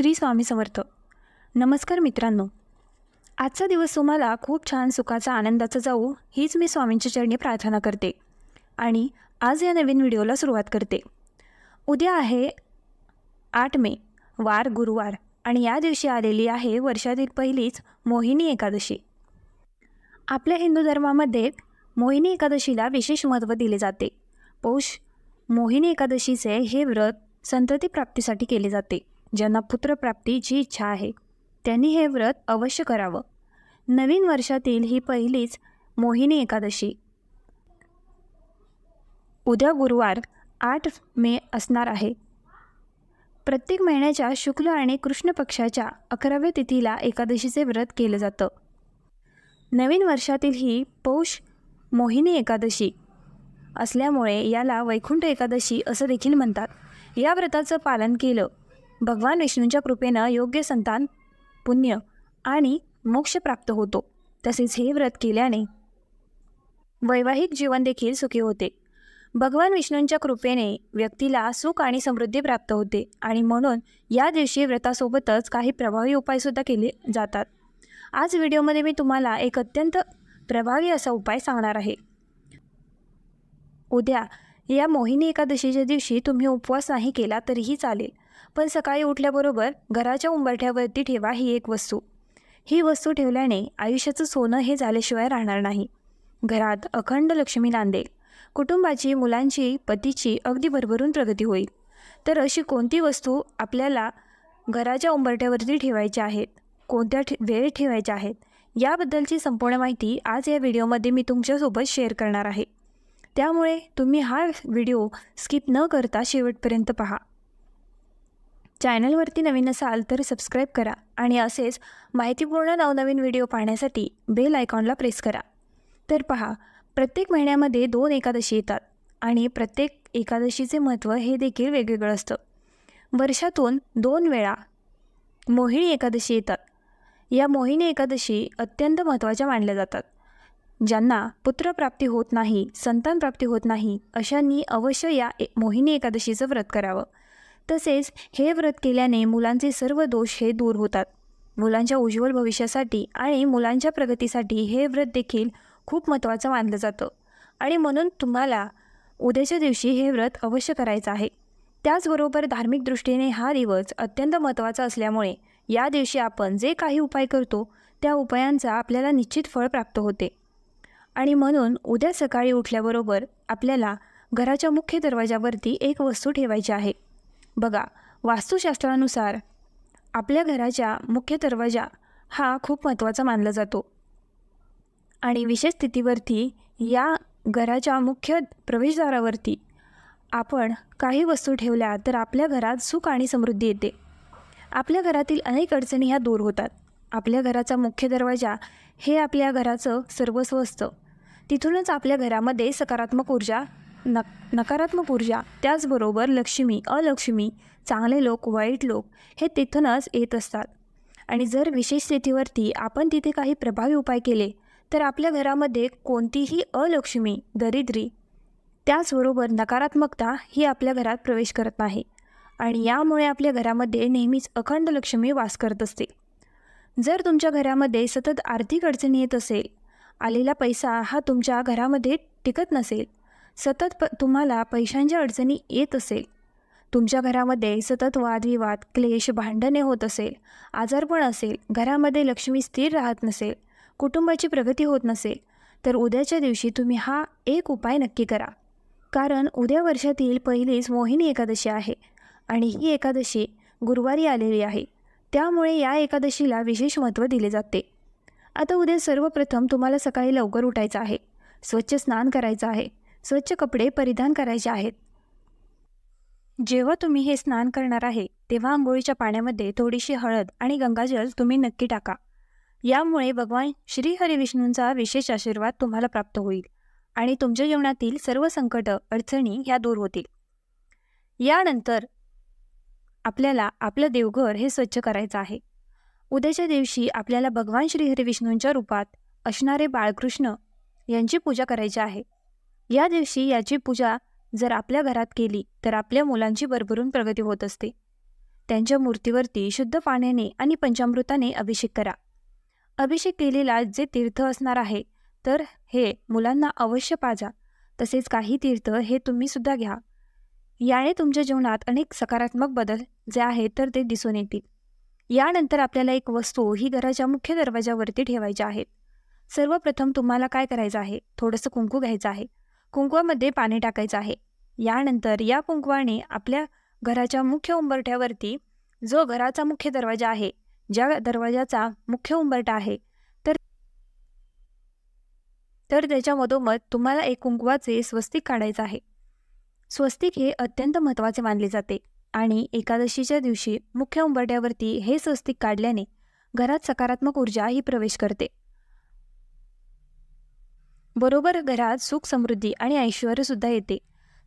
श्री स्वामी समर्थ. नमस्कार मित्रांनो. आजचा दिवस तुम्हाला खूप छान सुखाचा आनंदाचा जाऊ हीच मी स्वामींच्या चरणी प्रार्थना करते. आणि आज या नवीन व्हिडिओला सुरुवात करते. उद्या आहे आठ मे वार गुरुवार आणि या दिवशी आलेली आहे वर्षातील पहिलीच मोहिनी एकादशी. आपल्या हिंदू धर्मामध्ये मोहिनी एकादशीला विशेष महत्त्व दिले जाते. पौष मोहिनी एकादशीचे हे व्रत संतती प्राप्तीसाठी केले जाते. ज्यांना पुत्रप्राप्तीची इच्छा आहे त्यांनी हे व्रत अवश्य करावं. नवीन वर्षातील ही पहिलीच मोहिनी एकादशी. उद्या गुरुवार आठ मे असणार आहे. प्रत्येक महिन्याच्या शुक्ल आणि कृष्ण पक्षाच्या अकराव्या तिथीला एकादशीचे व्रत केलं जातं. नवीन वर्षातील ही पौष मोहिनी एकादशी असल्यामुळे याला वैकुंठ एकादशी असं देखील म्हणतात. या व्रताचं पालन केलं भगवान विष्णूंच्या कृपेनं योग्य संतान पुण्य आणि मोक्ष प्राप्त होतो. तसेच हे व्रत केल्याने वैवाहिक जीवन देखील सुखी होते. भगवान विष्णूंच्या कृपेने व्यक्तीला सुख आणि समृद्धी प्राप्त होते आणि म्हणून या दिवशी व्रतासोबतच काही प्रभावी उपायसुद्धा केले जातात. आज व्हिडिओमध्ये मी तुम्हाला एक अत्यंत प्रभावी असा उपाय सांगणार आहे. उद्या या मोहिनी एकादशीच्या दिवशी तुम्ही उपवास नाही केला तरीही चालेल. पण सकाळी उठल्याबरोबर घराच्या उंबरठ्यावरती ठेवा ही एक वस्तू. ही वस्तू ठेवल्याने आयुष्याचं सोनं हे झाल्याशिवाय राहणार नाही. घरात अखंड लक्ष्मी नांदेल. कुटुंबाची मुलांची पतीची अगदी भरभरून प्रगती होईल. तर अशी कोणती वस्तू आपल्याला घराच्या उंबरठ्यावरती ठेवायच्या आहेत? कोणत्या ठे वेळ ठेवायच्या आहेत? याबद्दलची संपूर्ण माहिती आज या व्हिडिओमध्ये मी तुमच्यासोबत शेअर करणार आहे. त्यामुळे तुम्ही हा व्हिडिओ स्किप न करता शेवटपर्यंत पहा. चॅनलवरती नवीन असाल तर सबस्क्राईब करा आणि असेच माहितीपूर्ण नवनवीन व्हिडिओ पाहण्यासाठी बेल आयकॉनला प्रेस करा. तर पहा प्रत्येक महिन्यामध्ये दोन एकादशी येतात आणि प्रत्येक एकादशीचे महत्त्व हे देखील वेगवेगळं असतं. वर्षातून दोन वेळा मोहिणी एकादशी येतात. या मोहिनी एकादशी अत्यंत महत्त्वाच्या मानल्या जातात. ज्यांना पुत्रप्राप्ती होत नाही संतान प्राप्ती होत नाही अशांनी अवश्य या ए मोहिनी एकादशीचं व्रत करावं. तसेच हे व्रत केल्याने मुलांचे सर्व दोष हे दूर होतात. मुलांच्या उज्ज्वल भविष्यासाठी आणि मुलांच्या प्रगतीसाठी हे व्रत देखील खूप महत्त्वाचं मानलं जातं. आणि म्हणून तुम्हाला उद्याच्या दिवशी हे व्रत अवश्य करायचं आहे. त्याचबरोबर धार्मिक दृष्टीने हा दिवस अत्यंत महत्त्वाचा असल्यामुळे या दिवशी आपण जे काही उपाय करतो त्या उपायांचा आपल्याला निश्चित फळ प्राप्त होते. आणि म्हणून उद्या सकाळी उठल्याबरोबर आपल्याला घराच्या मुख्य दरवाजावरती एक वस्तू ठेवायची आहे. बघा वास्तुशास्त्रानुसार आपल्या घराच्या मुख्य दरवाजा हा खूप महत्त्वाचा मानला जातो. आणि विशेष स्थितीवरती या घराच्या मुख्य प्रवेशद्वारावरती आपण काही वस्तू ठेवल्या तर आपल्या घरात सुख आणि समृद्धी येते. आपल्या घरातील अनेक अडचणी ह्या दूर होतात. आपल्या घराचा मुख्य दरवाजा हे आपल्या घराचं सर्वस्व असतं. तिथूनच आपल्या घरामध्ये सकारात्मक ऊर्जा नक नकारात्मक ऊर्जा. त्याचबरोबर लक्ष्मी अलक्ष्मी चांगले लोक वाईट लोक हे तिथूनच येत असतात. आणि जर विशेष स्थितीवरती आपण तिथे काही प्रभावी उपाय केले तर आपल्या घरामध्ये कोणतीही अलक्ष्मी दरिद्री त्याचबरोबर नकारात्मकता ही आपल्या घरात प्रवेश करत नाही. आणि यामुळे आपल्या घरामध्ये नेहमीच अखंड लक्ष्मी वास करत असते. जर तुमच्या घरामध्ये सतत आर्थिक अडचणी येत असेल आलेला पैसा हा तुमच्या घरामध्ये टिकत नसेल सतत प तुम्हाला पैशांच्या अडचणी येत असेल. तुमच्या घरामध्ये सतत वादविवाद क्लेश भांडणे होत असेल. आजारपण असेल. घरामध्ये लक्ष्मी स्थिर राहत नसेल. कुटुंबाची प्रगती होत नसेल. तर उद्याच्या दिवशी तुम्ही हा एक उपाय नक्की करा. कारण उद्या वर्षातील पहिलीच मोहिनी एकादशी आहे आणि ही एकादशी गुरुवारी आलेली आहे. त्यामुळे या एकादशीला विशेष महत्त्व दिले जाते. आता उद्या सर्वप्रथम तुम्हाला सकाळी लवकर उठायचं आहे. स्वच्छ स्नान करायचं आहे. स्वच्छ कपडे परिधान करायचे आहेत. जेव्हा तुम्ही हे स्नान करणार आहे तेव्हा आंघोळीच्या पाण्यामध्ये थोडीशी हळद आणि गंगाजल तुम्ही नक्की टाका. यामुळे भगवान श्रीहरिविष्णूंचा विशेष आशीर्वाद तुम्हाला प्राप्त होईल आणि तुमच्या जीवनातील सर्व संकट अडचणी ह्या दूर होतील. यानंतर आपल्याला आपलं देवघर हे स्वच्छ करायचं आहे. उद्याच्या दिवशी आपल्याला भगवान श्रीहरिविष्णूंच्या रूपात असणारे बाळकृष्ण यांची पूजा करायची आहे. या दिवशी याची पूजा जर आपल्या घरात केली तर आपल्या मुलांची भरभरून प्रगती होत असते. त्यांच्या मूर्तीवरती शुद्ध पाण्याने आणि पंचामृताने अभिषेक करा. अभिषेक केलेला जे तीर्थ असणार आहे तर हे मुलांना अवश्य पाजा. तसेच काही तीर्थ हे तुम्ही सुद्धा घ्या. याने तुमच्या जीवनात अनेक सकारात्मक बदल जे आहेत तर ते दिसून येतील. यानंतर आपल्याला एक वस्तू ही घराच्या मुख्य दरवाजावरती ठेवायच्या आहेत. सर्वप्रथम तुम्हाला काय करायचं आहे? थोडंसं कुंकू घ्यायचं आहे. कुंकवामध्ये पाणी टाकायचं आहे. यानंतर या कुंकवाने आपल्या घराच्या मुख्य उंबरठ्यावरती जो घराचा मुख्य दरवाजा आहे ज्या दरवाजाचा मुख्य उंबरठा आहे तर तर त्याच्या मधोमध तुम्हाला एक कुंकवाचे स्वस्तिक काढायचं आहे. स्वस्तिक हे अत्यंत महत्त्वाचे मानले जाते आणि एकादशीच्या दिवशी मुख्य उंबरठ्यावरती हे स्वस्तिक काढल्याने घरात सकारात्मक ऊर्जा ही प्रवेश करते. बरोबर घरात सुख समृद्धी आणि ऐश्वर्यसुद्धा येते.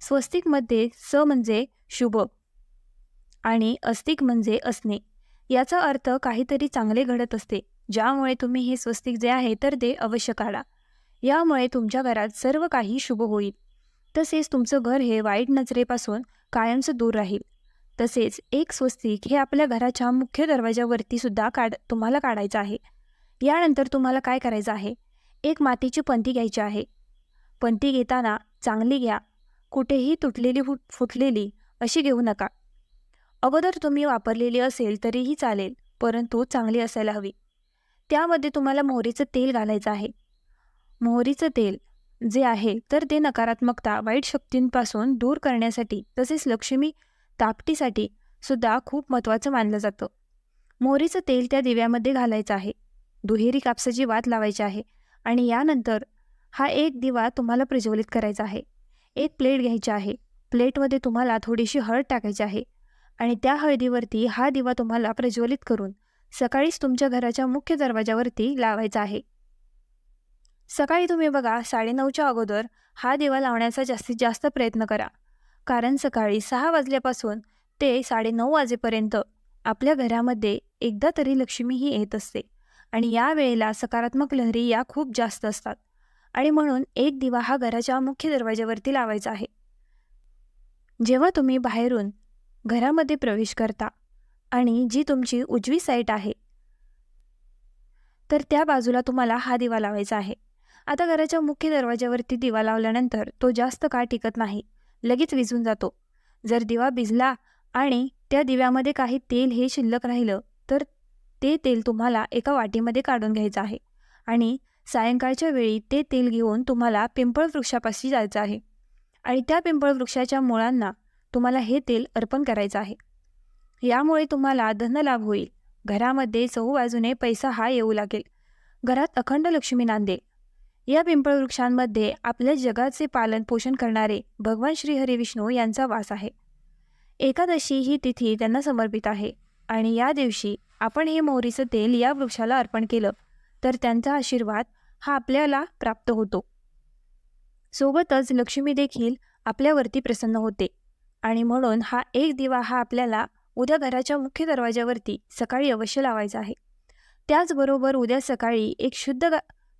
स्वस्तिकमध्ये स म्हणजे शुभ आणि अस्तिक म्हणजे असणे याचा अर्थ काहीतरी चांगले घडत असते. ज्यामुळे तुम्ही हे स्वस्तिक जे आहे तर ते अवश्य काढा. यामुळे तुमच्या घरात सर्व काही शुभ होईल. तसेच तुमचं घर हे वाईट नजरेपासून कायमचं दूर राहील. तसेच एक स्वस्तिक हे आपल्या घराच्या मुख्य दरवाजावरती सुद्धा काढ तुम्हाला काढायचं आहे. यानंतर तुम्हाला काय करायचं आहे? एक मातीची पंती घ्यायची आहे. पंती घेताना चांगली घ्या. कुठेही तुटलेली फुट फुटलेली अशी घेऊ नका. अगोदर तुम्ही वापरलेली असेल तरीही चालेल परंतु चांगली असायला हवी. त्यामध्ये तुम्हाला मोहरीचं तेल घालायचं आहे. मोहरीचं तेल जे आहे तर ते नकारात्मकता वाईट शक्तींपासून दूर करण्यासाठी तसेच लक्ष्मी तापटीसाठी सुद्धा खूप महत्त्वाचं मानलं जातं. मोहरीचं तेल त्या दिव्यामध्ये घालायचं आहे. दुहेरी कापसाची वात लावायची आहे. आणि यानंतर हा एक दिवा तुम्हाला प्रज्वलित करायचा आहे. एक प्लेट घ्यायची आहे. प्लेटमध्ये तुम्हाला थोडीशी हळद टाकायची आहे. आणि त्या हळदीवरती हा दिवा तुम्हाला प्रज्वलित करून सकाळीच तुमच्या घराच्या मुख्य दरवाजावरती लावायचा आहे. सकाळी तुम्ही बघा साडेनऊच्या अगोदर हा दिवा लावण्याचा जास्तीत जास्त प्रयत्न करा. कारण सकाळी सहा वाजल्यापासून ते साडेनऊ वाजेपर्यंत आपल्या घरामध्ये एकदा तरी लक्ष्मी ही येत असते. आणि या वेळेला सकारात्मक लहरी या खूप जास्त असतात. आणि म्हणून एक दिवा हा घराच्या मुख्य दरवाज्यावरती लावायचा आहे. जेव्हा तुम्ही बाहेरून घरामध्ये प्रवेश करता आणि जी तुमची उजवी साईट आहे तर त्या बाजूला तुम्हाला हा दिवा लावायचा आहे. आता घराच्या मुख्य दरवाजावरती दिवा लावल्यानंतर तो जास्त काळ टिकत नाही. लगेच विझून जातो. जर दिवा भिजला आणि त्या दिव्यामध्ये काही तेल हे शिल्लक राहिलं तर ते तेल तुम्हाला एका वाटीमध्ये काढून घ्यायचं आहे. आणि सायंकाळच्या वेळी ते तेल घेऊन तुम्हाला पिंपळ वृक्षापाशी जायचं आहे. आणि त्या पिंपळ वृक्षाच्या मुळांना तुम्हाला हे तेल अर्पण करायचं आहे. यामुळे तुम्हाला धनलाभ होईल. घरामध्ये चहूबाजूने पैसा हा येऊ लागेल. घरात अखंड लक्ष्मी नांदेल या पिंपळ वृक्षांमध्ये आपल्या जगाचे पालन पोषण करणारे भगवान श्रीहरी विष्णू यांचा वास आहे. एकादशी ही तिथी त्यांना समर्पित आहे. आणि या दिवशी आपण हे मोहरीचं तेल या वृक्षाला अर्पण केलं तर त्यांचा आशीर्वाद हा आपल्याला प्राप्त होतो. सोबतच लक्ष्मी देखील आपल्यावरती प्रसन्न होते आणि म्हणून हा एक दिवा हा आपल्याला उद्या घराच्या मुख्य दरवाज्यावरती सकाळी अवश्य लावायचा आहे. त्याचबरोबर उद्या सकाळी एक शुद्ध गा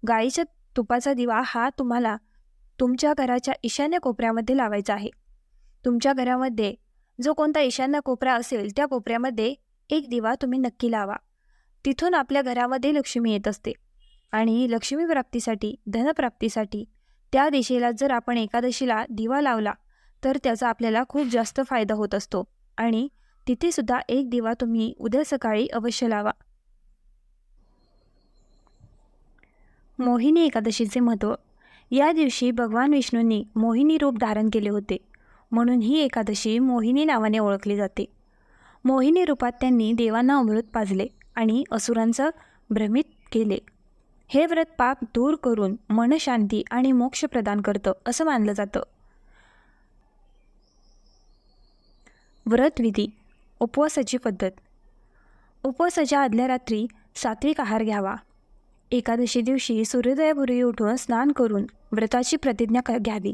गाईच्या तुपाचा दिवा हा तुम्हाला तुमच्या घराच्या ईशान्य कोपऱ्यामध्ये लावायचा आहे. तुमच्या घरामध्ये जो कोणता ईशान्य कोपरा असेल त्या कोपऱ्यामध्ये एक दिवा तुम्ही नक्की लावा. तिथून आपल्या घरामध्ये लक्ष्मी येत असते. आणि लक्ष्मी प्राप्तीसाठी धनप्राप्तीसाठी त्या दिशेला जर आपण एकादशीला दिवा लावला तर त्याचा आपल्याला खूप जास्त फायदा होत असतो. आणि तिथेसुद्धा एक दिवा तुम्ही उद्या सकाळी अवश्य लावा. मोहिनी एकादशीचे महत्त्व या दिवशी भगवान विष्णूंनी मोहिनी रूप धारण केले होते. म्हणून ही एकादशी मोहिनी नावाने ओळखली जाते. मोहिनी रूपात त्यांनी देवांना अमृत पाजले आणि असुरांचं भ्रमित केले. हे व्रत पाप दूर करून मनशांती आणि मोक्ष प्रदान करतं असं मानलं जातं. व्रतविधी उपवासाची पद्धत. उपवासाच्या आदल्या रात्री सात्विक आहार घ्यावा. एकादशी दिवशी सूर्योदयापूर्वी उठून स्नान करून व्रताची प्रतिज्ञा क घ्यावी.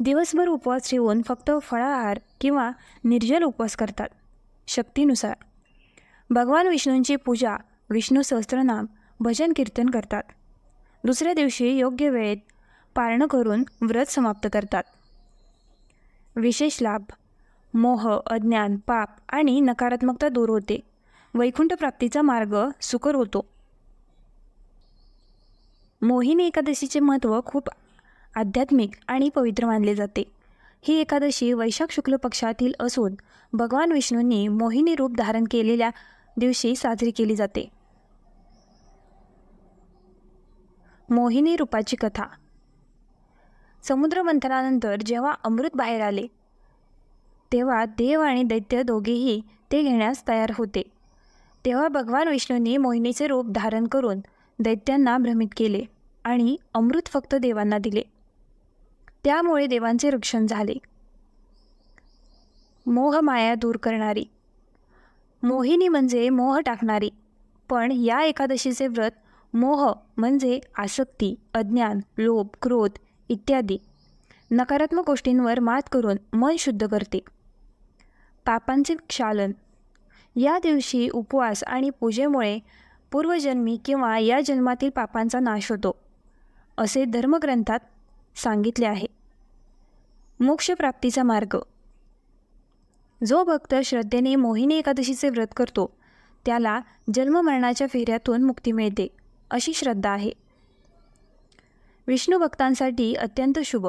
दिवसभर उपवास ठेवून फक्त फळाहार किंवा निर्जल उपवास करतात. शक्तीनुसार. भगवान विष्णूंची पूजा विष्णू सहस्त्रनाम भजन कीर्तन करतात. दुसऱ्या दिवशी योग्य वेळेत पारणं करून व्रत समाप्त करतात. विशेष लाभ मोह अज्ञान पाप आणि नकारात्मकता दूर होते. वैकुंठ प्राप्तीचा मार्ग सुकर होतो. मोहिनी एकादशीचे महत्त्व खूप आध्यात्मिक आणि पवित्र मानले जाते. ही एकादशी वैशाख शुक्ल पक्षातील असून भगवान विष्णूंनी मोहिनी रूप धारण केलेल्या दिवशी साजरी केली जाते. मोहिनी रूपाची कथा. समुद्र मंथनानंतर जेव्हा अमृत बाहेर आले तेव्हा देव आणि दैत्य दोघेही ते घेण्यास तयार होते. तेव्हा भगवान विष्णूंनी मोहिनीचे रूप धारण करून दैत्यांना भ्रमित केले आणि अमृत फक्त देवांना दिले. त्यामुळे देवांचे रक्षण झाले. मोहमाया दूर करणारी. मोहिनी म्हणजे मोह टाकणारी. पण या एकादशीचे व्रत मोह म्हणजे आसक्ती अज्ञान लोभ क्रोध इत्यादी. नकारात्मक गोष्टींवर मात करून मन शुद्ध करते. पापांचे क्षालन. या दिवशी उपवास आणि पूजेमुळे पूर्वजन्मी किंवा या जन्मातील पापांचा नाश होतो असे धर्मग्रंथात सांगितले आहे. मोक्षप्राप्तीचा मार्ग. जो भक्त श्रद्धेने मोहिनी एकादशीचे व्रत करतो त्याला जन्ममरणाच्या फेऱ्यातून मुक्ती मिळते अशी श्रद्धा आहे. विष्णू भक्तांसाठी अत्यंत शुभ.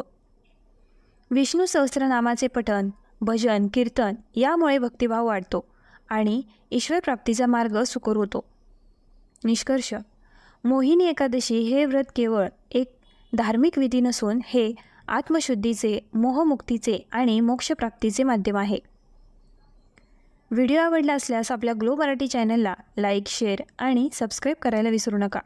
विष्णू सहस्रनामाचे पठण भजन कीर्तन यामुळे भक्तिभाव वाढतो आणि ईश्वरप्राप्तीचा मार्ग सुकर होतो. निष्कर्ष मोहिनी एकादशी हे व्रत केवळ एक धार्मिक विधी नसून हे आत्मशुद्धीचे मोहमुक्तीचे आणि मोक्षप्राप्तीचे माध्यम आहे. व्हिडिओ आवडला असल्यास आपल्या ग्लो मराठी चॅनलला लाईक शेअर आणि सबस्क्राईब करायला विसरू नका.